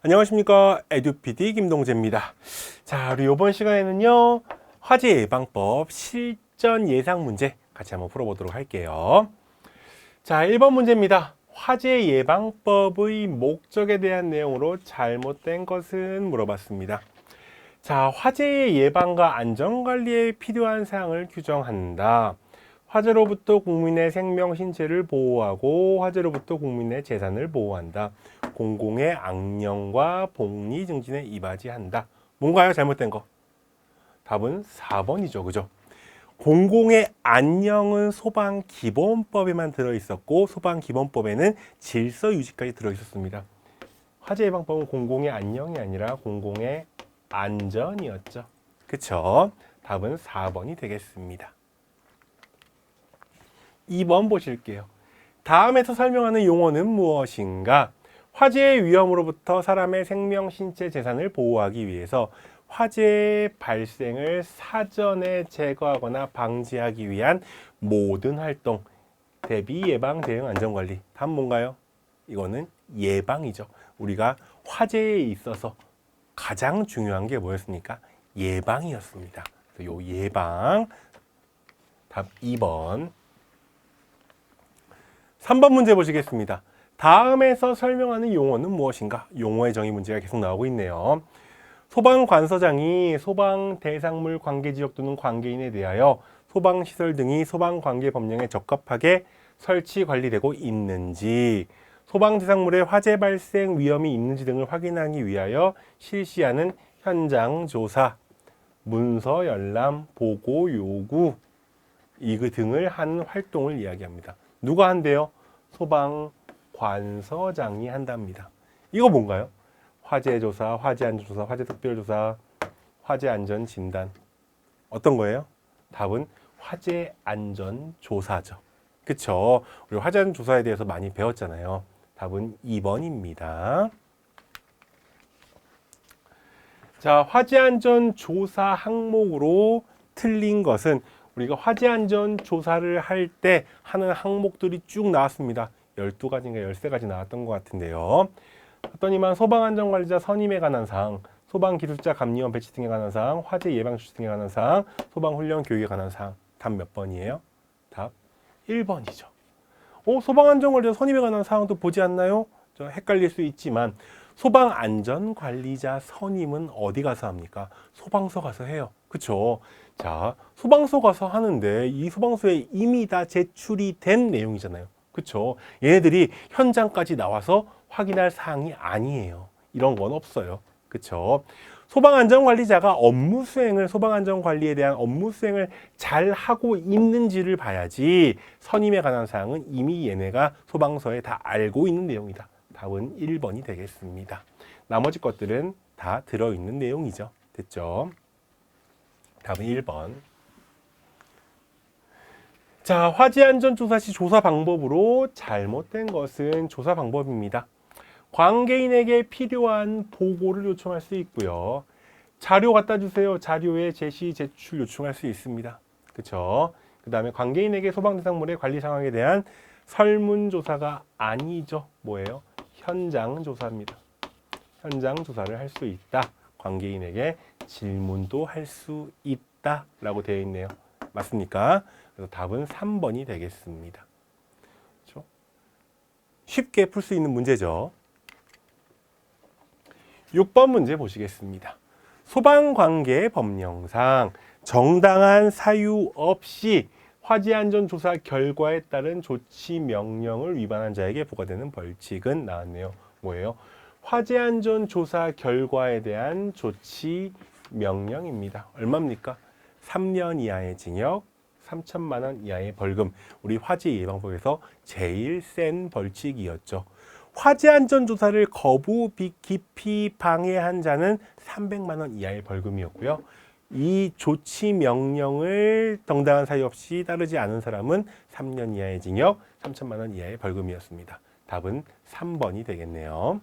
안녕하십니까 에듀피디 김동재입니다. 자, 우리 이번 시간에는요 화재 예방법 실전 예상 문제 같이 한번 풀어보도록 할게요. 자, 1번 문제입니다. 화재 예방법의 목적에 대한 내용으로 잘못된 것은 물어봤습니다. 자, 화재의 예방과 안전관리에 필요한 사항을 규정한다. 화재로부터 국민의 생명, 신체를 보호하고 화재로부터 국민의 재산을 보호한다. 공공의 악령과 복리 증진에 이바지한다. 뭔가요? 잘못된 거. 답은 4번이죠. 그죠? 공공의 안녕은 소방 기본법에만 들어 있었고 소방 기본법에는 질서 유지까지 들어 있었습니다. 화재 예방법은 공공의 안녕이 아니라 공공의 안전이었죠. 그쵸? 답은 4번이 되겠습니다. 2번 보실게요. 다음에서 설명하는 용어는 무엇인가? 화재의 위험으로부터 사람의 생명, 신체, 재산을 보호하기 위해서 화재 발생을 사전에 제거하거나 방지하기 위한 모든 활동, 대비, 예방, 대응, 안전 관리. 답 뭔가요? 이거는 예방이죠. 우리가 화재에 있어서 가장 중요한 게 뭐였습니까? 예방이었습니다. 그래서 요 예방. 답 2번. 3번 문제 보시겠습니다. 다음에서 설명하는 용어는 무엇인가? 용어의 정의 문제가 계속 나오고 있네요. 소방관서장이 소방 대상물 관계 지역 또는 관계인에 대하여 소방 시설 등이 소방 관계 법령에 적합하게 설치 관리되고 있는지 소방 대상물의 화재 발생 위험이 있는지 등을 확인하기 위하여 실시하는 현장 조사, 문서 열람, 보고 요구 이그 등을 하는 활동을 이야기합니다. 누가 한대요? 소방 관서장이 한답니다. 이거 뭔가요? 화재 조사, 화재 안전 조사, 화재 특별 조사, 화재 안전 진단. 어떤 거예요? 답은 화재 안전 조사죠. 그쵸? 우리 화재 안전 조사에 대해서 많이 배웠잖아요. 답은 2번입니다. 자, 화재 안전 조사 항목으로 틀린 것은 우리가 화재 안전 조사를 할 때 하는 항목들이 쭉 나왔습니다. 12가지인가 13가지 나왔던 것 같은데요. 했더니만 소방안전관리자 선임에 관한 사항, 소방기술자 감리원 배치 등에 관한 사항, 화재 예방 조치 등에 관한 사항, 소방훈련 교육에 관한 사항. 답 몇 번이에요? 답 1번이죠. 어, 소방안전관리자 선임에 관한 사항도 보지 않나요? 저 헷갈릴 수 있지만 소방 안전 관리자 선임은 어디 가서 합니까? 소방서 가서 해요. 그쵸? 자, 소방서 가서 하는데 이 소방서에 이미 다 제출이 된 내용이잖아요. 그쵸? 얘네들이 현장까지 나와서 확인할 사항이 아니에요. 이런 건 없어요. 그쵸? 소방안전관리자가 업무 수행을, 소방안전관리에 대한 업무 수행을 잘 하고 있는지를 봐야지 선임에 관한 사항은 이미 얘네가 소방서에 다 알고 있는 내용이다. 답은 1번이 되겠습니다. 나머지 것들은 다 들어있는 내용이죠. 됐죠? 답은 1번. 자, 화재 안전 조사 시 조사 방법으로 잘못된 것은 조사 방법입니다. 관계인에게 필요한 보고를 요청할 수 있고요. 자료 갖다 주세요. 자료의 제시, 제출 요청할 수 있습니다. 그렇죠? 그다음에 관계인에게 소방 대상물의 관리 상황에 대한 설문 조사가 아니죠. 뭐예요? 현장 조사입니다. 현장 조사를 할 수 있다. 관계인에게 질문도 할 수 있다 라고 되어 있네요. 맞습니까? 그래서 답은 3번이 되겠습니다. 그렇죠? 쉽게 풀 수 있는 문제죠. 6번 문제 보시겠습니다. 소방관계 법령상 정당한 사유 없이 화재 안전 조사 결과에 따른 조치 명령을 위반한 자에게 부과되는 벌칙은 나왔네요. 뭐예요? 화재 안전 조사 결과에 대한 조치 명령입니다. 얼마입니까? 3년 이하의 징역, 3천만 원 이하의 벌금. 우리 화재 예방법에서 제일 센 벌칙이었죠. 화재 안전 조사를 거부 비- 기피 방해한 자는 300만 원 이하의 벌금이었고요. 이 조치 명령을 정당한 사유 없이 따르지 않은 사람은 3년 이하의 징역, 3천만 원 이하의 벌금이었습니다. 답은 3번이 되겠네요.